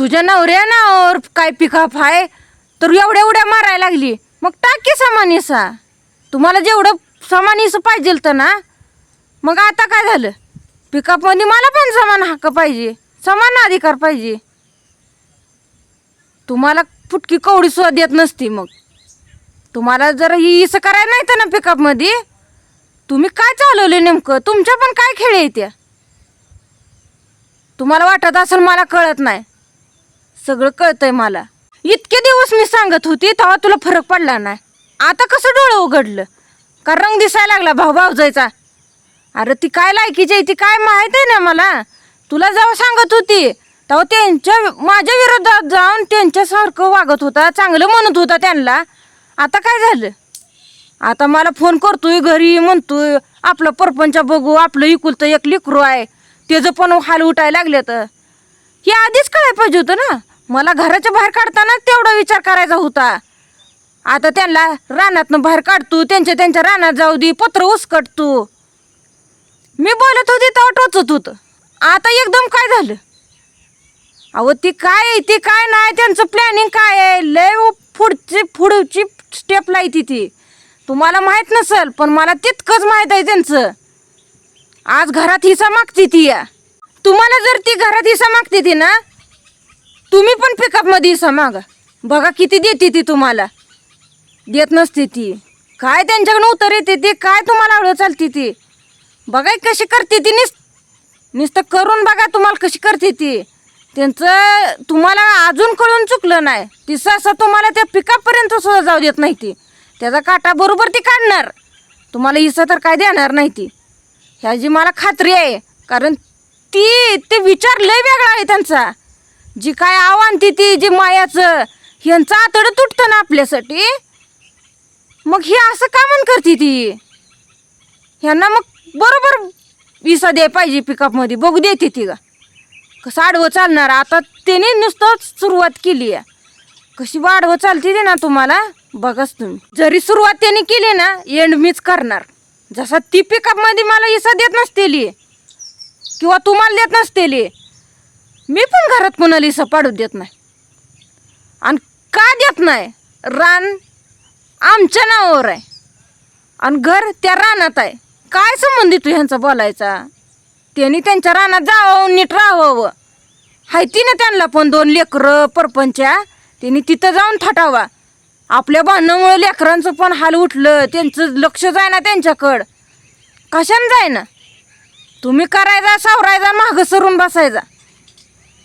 तुझ्या नवऱ्या नावर काय पिकअप आहे तर एवढ्या उड्या मारायला लागली. मग टाकी सामान इसा तुम्हाला जेवढं सामान इस पाहिजे तर ना. मग आता काय झालं? पिकअपमध्ये मला पण समान हक्क पाहिजे. समान अधिकार पाहिजे. तुम्हाला फुटकी कवडी सुद्धा देत नसती मग. तुम्हाला जर ही इसं करायला नाही तर ना पिकअपमध्ये तुम्ही काय चालवले नेमकं? तुमच्या पण काय खेळ आहे त्या? तुम्हाला वाटत असेल मला कळत नाही. सगळं कळतंय मला. इतके दिवस मी सांगत होती तेव्हा तुला फरक पडला नाही. आता कसं डोळं उघडलं? का रंग दिसायला लागला भाऊ भाऊजायचा अरे ती काय लायकीची आहे ती काय माहीत आहे ना मला? तुला जेव्हा सांगत होती तेव्हा त्यांच्या माझ्या विरोधात जाऊन त्यांच्यासारखं वागत होता चांगलं म्हणत होता त्यांना. आता काय झालं? आता मला फोन करतोय घरी म्हणतोय आपलं परपंच बघू आपलं इकुलतं एक लिकरू आहे त्याचं पण हाल उठायला लागले तर हे आधीच कळायला पाहिजे होतं ना? मला घराच्या बाहेर काढताना तेवढा विचार करायचा होता. आता त्यांना रानातनं बाहेर काढतो त्यांच्या त्यांच्या रानात जाऊ दे पत्र उसकटतो मी बोलत होते तेव्हा टोचत होतं. आता एकदम काय झालं? अहो ती काय आहे ती काय नाही त्यांचं प्लॅनिंग काय आहे? लय पुढची पुढची स्टेप लायती ती. तुम्हाला माहीत नसेल पण मला तितकंच माहीत आहे त्यांचं. आज घरात हिसा मागती ती. या तुम्हाला जर ती घरात हिसा मागते ती ना तुम्ही पण पिकअपमध्ये हिसा मागा. बघा किती देते ती तुम्हाला. देत नसते ती. काय त्यांच्याकडून उतर येते ती काय तुम्हाला आवडत चालते ती. बघा कशी करते ती निस नुसतं करून बघा तुम्हाला कशी करते ती. त्यांचं तुम्हाला अजून कळून चुकलं नाही. ती सहसा तुम्हाला त्या पिकअपपर्यंत सुद्धा जाऊ देत नाही ती. त्याचा काटा बरोबर ती काढणार. तुम्हाला हिस्सा तर काय देणार नाही ती. ह्याची मला खात्री आहे. कारण ती ते विचार लय वेगळा आहे त्यांचा. जी काय आव्हान ती ती जी मायाचं ह्यांचं आतडं तुटतं ना आपल्यासाठी मग हे असं का म्हण करते ती? ह्यांना मग बरोबर विसा द्याय पाहिजे पिकअपमध्ये बघू देते ती का कसं आडवं चालणार आता त्याने नुसतं सुरुवात केली आहे. कशी वाढवं चालते ते ना तुम्हाला बघाच तुम्ही. जरी सुरुवात त्याने केली ना एंड मीच करणार. जसा ती पिकअपमध्ये मला इसा देत नसतेली किंवा तुम्हाला देत नसतेली मी पण घरात कुणाला इसा पाडू देत नाही. आणि का देत नाही? रान आमच्या नावावर आहे. आणि घर त्या रानात आहे. काय संबंध तू ह्यांचा बोलायचा? त्यांनी त्यांच्या रानात जावं नीट राहावं. हायती ना त्यांना पण दोन लेकरं परपंच्या. त्यांनी तिथं जाऊन थाटावा. आपल्या भांडणामुळं लेकरांचं पण हाल उठलं. त्यांचं लक्ष जाय ना त्यांच्याकडं. कशानं जाय ना तुम्ही करायचा सावरायचा मागं सरून बसायचा.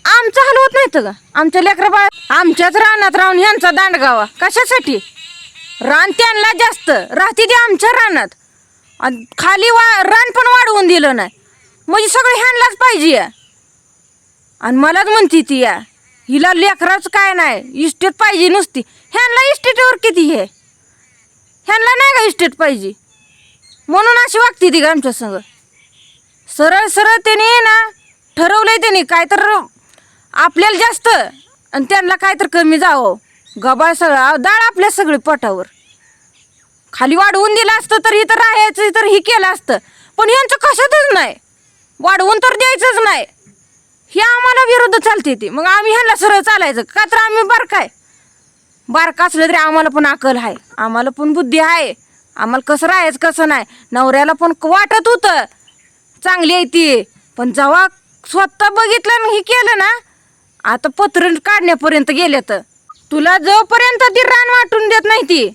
आमचं हाल होत नाही का आमच्या लेकरं बाळ आमच्याच रानात राहून ह्यांचा दांडगावा कशासाठी? रान त्यांना जास्त. राहते ते आमच्या रानात. आणि खाली वा रान पण वाढवून दिलं नाही. म्हणजे सगळं ह्यांनाच पाहिजे आणि मलाच म्हणती ती या हिला लेकराच काय नाही? इस्टेट पाहिजे नुसती. ह्यांना इस्टेटवर किती हे? ह्यांना नाही का इस्टेट पाहिजे? म्हणून अशी वागते ती का आमच्या संग. सरळ सरळ त्याने ना ठरवलंय त्याने. काय तर आपल्याला जास्त. आणि त्यांना काय तर कमी जावं. गबाळ सगळा. डाळ आपल्या सगळे पोटावर. खाली वाढवून दिलं असतं तर इथं राहायचं तर ही केलं असतं. पण यांचं कशातच नाही. वाढवून तर द्यायचंच नाही. हे आम्हाला विरुद्ध चालते ती. मग आम्ही ह्यांना सरळ चालायचं. का तर आम्ही बारकाय बारका असलं तरी आम्हाला पण अकल आहे. आम्हाला पण बुद्धी आहे. आम्हाला कसं राहायचं कसं नाही. नवऱ्याला पण वाटत होतं. चांगली आहे ती. पण जेव्हा स्वतः बघितलं आणि हे केलं ना आता पत्र काढण्यापर्यंत गेले तर तुला जोपर्यंत ती रान वाटून देत नाही ती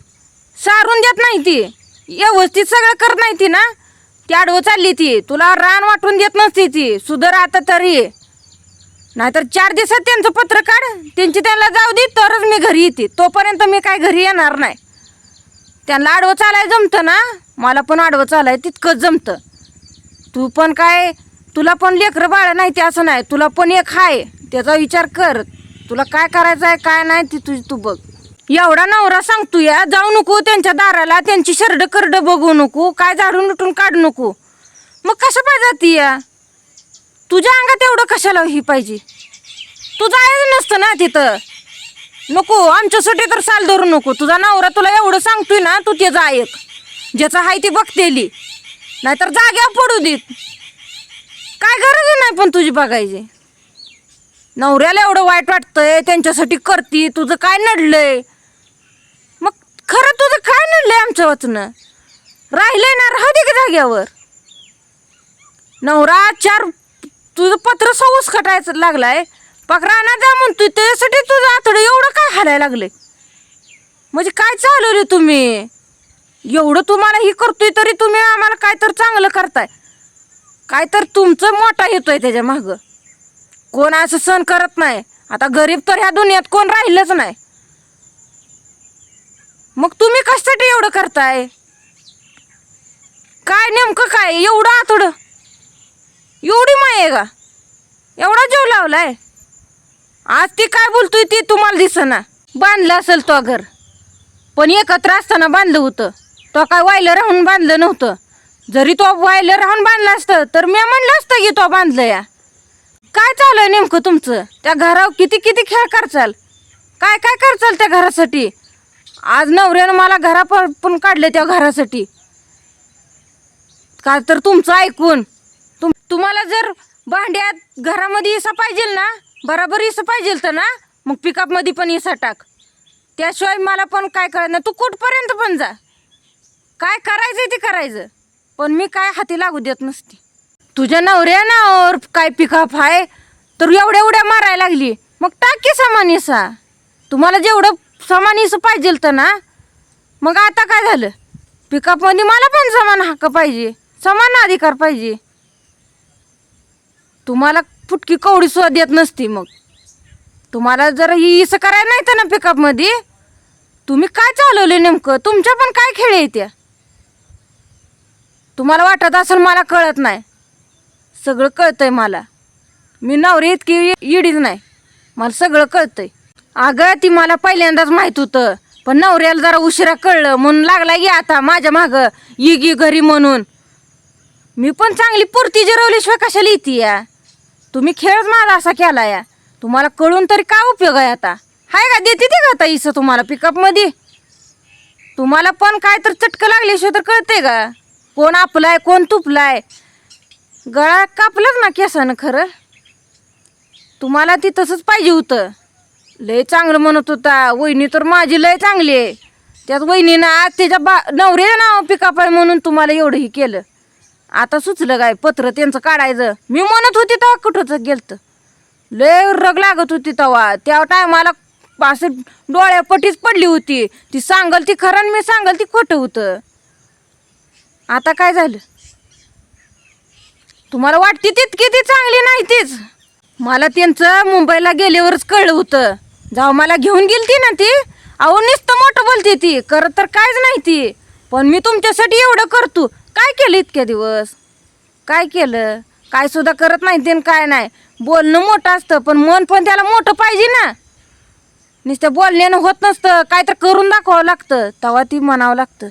सारून देत नाही ती व्यवस्थित सगळं करत नाही ती ना ती आडवं चालली ती. तुला रान वाटून देत नसती ती सुधर आता तरी. नाहीतर चार दिवसात त्यांचं पत्र काढ त्यांची त्यांना जाऊ दे तरच मी घरी येते. तोपर्यंत मी काय घरी येणार नाही. त्यांना आडवं चालाय जमतं ना मला पण आडवं चालाय तितकंच जमतं. तू पण काय तुला पण लेकरं बाळ नाही ते असं नाही तुला पण एक आहे त्याचा विचार कर. तुला काय करायचं आहे काय नाही ती तुझी तू बघ. एवढा नवरा सांगतो या जाऊ नको त्यांच्या दाराला त्यांची शर्ड करड बघू नको काय झाडून लुटून काढू नको. मग कसं पाहिजे ती या? तुझ्या अंगात एवढं कशाला ही पाहिजे? तू जायचं नसतं ना तिथं. नको आमच्यासाठी तर साल धरू नको. तुझा नवरा तुला एवढं सांगतोय ना तू ते जायक ऐक ज्याचं आहे ती बघतेली. नाहीतर जाग्यावर पडू देत. काय गरज नाही पण तुझी बघायची? नवऱ्याला एवढं वाईट वाटतंय त्यांच्यासाठी करती तुझं काय नडलंय? मग खरं तुझं काय नडलंय आमच्या वाचनं? राहिलंय ना राहू दे की जाग्यावर. नवरा चार तुझं पत्र सवस कटायचं लागलाय. पकराना जा म्हणतोय त्याच्यासाठी तुझं आतडं एवढं काय हालायला लागले म्हणजे काय चालवले तुम्ही? एवढं तुम्हाला ही करतोय तरी तुम्ही आम्हाला काय तर चांगलं करताय. काय तर तुमचं मोठा येतोय त्याच्या मागं. कोण असं सण करत नाही. आता गरीब तर ह्या दुनियात कोण राहिलंच नाही. मग तुम्ही कशासाठी एवढं करताय? काय नेमकं काय? एवढं आतड? एवढी माय आहे का? एवढा जीव लावलाय? आज ती काय बोलतोय ती तुम्हाला दिसना. बांधलं असेल तो घर. पण एकत्र असताना बांधलं होतं. तो काय वायलं राहून बांधलं नव्हतं. जरी तो वायलं राहून बांधला असतं तर मी म्हणलं असतं की तो बांधलं या. काय चालू आहे नेमकं तुमचं? त्या घरावर किती किती खेळ करचाल? काय काय करचाल त्या घरासाठी? आज नवऱ्यानं मला घरा पण पण काढले त्या घरासाठी. का तर तुमचं ऐकून. तुम तुम्हाला जर भांड्यात घरामध्ये इसा पाहिजे ना बराबर इसा पाहिजे तर ना मग पिकअपमध्ये पण इसा टाक. त्याशिवाय मला पण काय कळत नाही तू कुठपर्यंत पण जा. काय करायचं ते करायचं. पण मी काय हाती लागू देत नसते. तुझ्या नवऱ्या नावर काय पिकअप आहे तर एवढ्या एवढ्या मारायला लागली. मग टाक की सामान इसा तुम्हाला जेवढं सामान इसा पाहिजे तर ना. मग आता काय झालं? पिकअपमध्ये मला पण समान हक्क पाहिजे समान अधिकार पाहिजे. तुम्हाला फुटकी कवडी सुद्धा देत नसती मग. तुम्हाला जर ही इसं करायला नाही तर ना पिकअपमध्ये तुम्ही काय चालवले नेमकं? तुमच्या पण काय खेळ आहे त्या? तुम्हाला वाटत असेल मला कळत नाही. सगळं कळतंय मला. मी नवरी इतकी इडीच नाही. मला सगळं कळतंय. अगं ती मला पहिल्यांदाच माहीत होतं पण नवऱ्याला जरा उशिरा कळलं म्हणून लागला ये आता माझ्या मागं ये गी घरी म्हणून. मी पण चांगली पुरती जिरवल्याशिवाय कशाला येते या? तुम्ही खेळच माझा असा केला या. तुम्हाला कळून तरी काय उपयोग आहे आता? हाय का देते ते का आता तुम्हाला पिकअपमध्ये तुम्हाला पण काय तर चटकं लागल्याशिवाय तर कळते का? कोण आपलाय कोण तुपलाय? गळा कापलंच ना केसानं खरं. तुम्हाला ती तसंच पाहिजे होतं. लय चांगलं म्हणत होता. वहिनी तर माझी लय चांगली आहे. त्यात वहिनीनं आज त्याच्या बा नवरे नाव पिकाप आहे म्हणून तुम्हाला एवढंही केलं. आता सुचलं काय? पत्र त्यांचं काढायचं. मी म्हणत होती तेव्हा कुठंच गेलतं. लय रग लागत होती तेव्हा. त्या टायमाला असं डोळ्यापटीच पडली होती. ती सांगल ती खरं आणि मी सांगल ती खोटं होतं. आता काय झालं? तुम्हाला वाटते तितकी ती चांगली नाही तीच. मला त्यांचं मुंबईला गेल्यावरच कळलं होतं. जाऊ मला घेऊन गेलती ना ती. अहो नुसतं मोठं बोलते ती. करत तर कायच नाही ती. पण मी तुमच्यासाठी एवढं करतो. काय केलं इतक्या दिवस? काय केलं? काय सुद्धा करत नाही ते काय नाही. बोलणं मोठं असतं पण मन पण त्याला मोठं पाहिजे ना. नुसतं बोलण्यानं होत नसतं. काय तर करून दाखवावं लागतं. तेव्हा ती म्हणावं लागतं.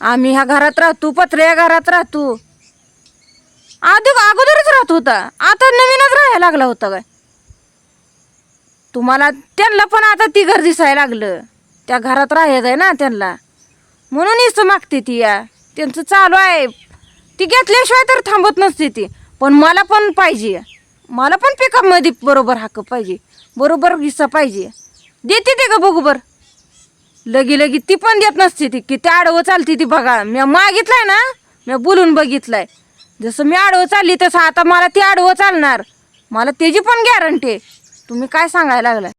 आम्ही ह्या घरात राहतो पत्र्या घरात राहतो. आधी अगोदरच राहत होता. आता नवीनच राहायला लागला होता काय? तुम्हाला त्यांना पण आता ती घर दिसायला लागलं. त्या घरात राहायचं आहे ना त्यांना. म्हणून इथं मागते ती या. त्यांचं चालू आहे. ती घेतल्याशिवाय तर थांबत नसते ती. पण मला पण पाहिजे. मला पण पिकअपमध्ये बरोबर हक्क पाहिजे. बरोबर हिस्सा पाहिजे. देते ते का बघू बर. लगी लगी ती पण देत नसते ती. किती आडवं चालते ती बघा. मी मागितलंय ना. मी बोलून बघितलंय. जसं मी आडवं चालली तसं आता मला ती आडवं चालणार. मला त्याची पण गॅरंटी आहे. तुम्ही काय सांगायला लागलाय?